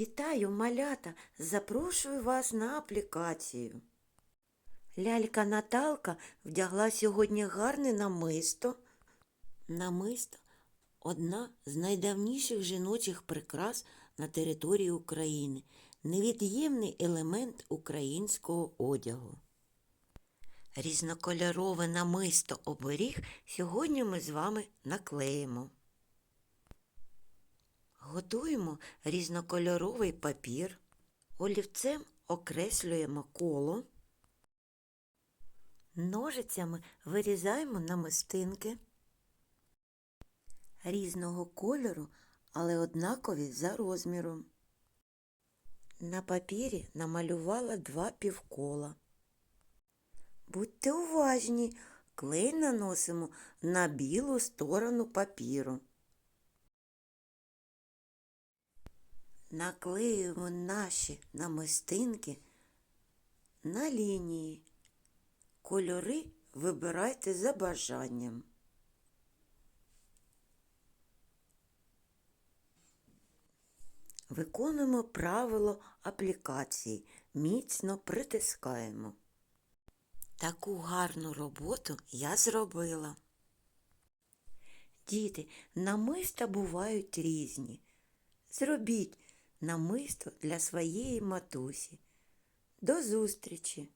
Вітаю, малята! Запрошую вас на аплікацію. Лялька Наталка вдягла сьогодні гарне намисто. Намисто одна з найдавніших жіночих прикрас на території України, невід'ємний елемент українського одягу. Різнокольорове намисто оберіг сьогодні ми з вами наклеїмо. Готуємо різнокольоровий папір, олівцем окреслюємо коло, ножицями вирізаємо намистинки різного кольору, але однакові за розміром. На папірі намалювала два півкола. Будьте уважні, клей наносимо на білу сторону папіру. Наклеюємо наші намистинки на лінії. Кольори вибирайте за бажанням. Виконуємо правило аплікації, міцно притискаємо. Таку гарну роботу я зробила. Діти, намиста бувають різні. Зробіть намисто для своєї матусі. До зустрічі!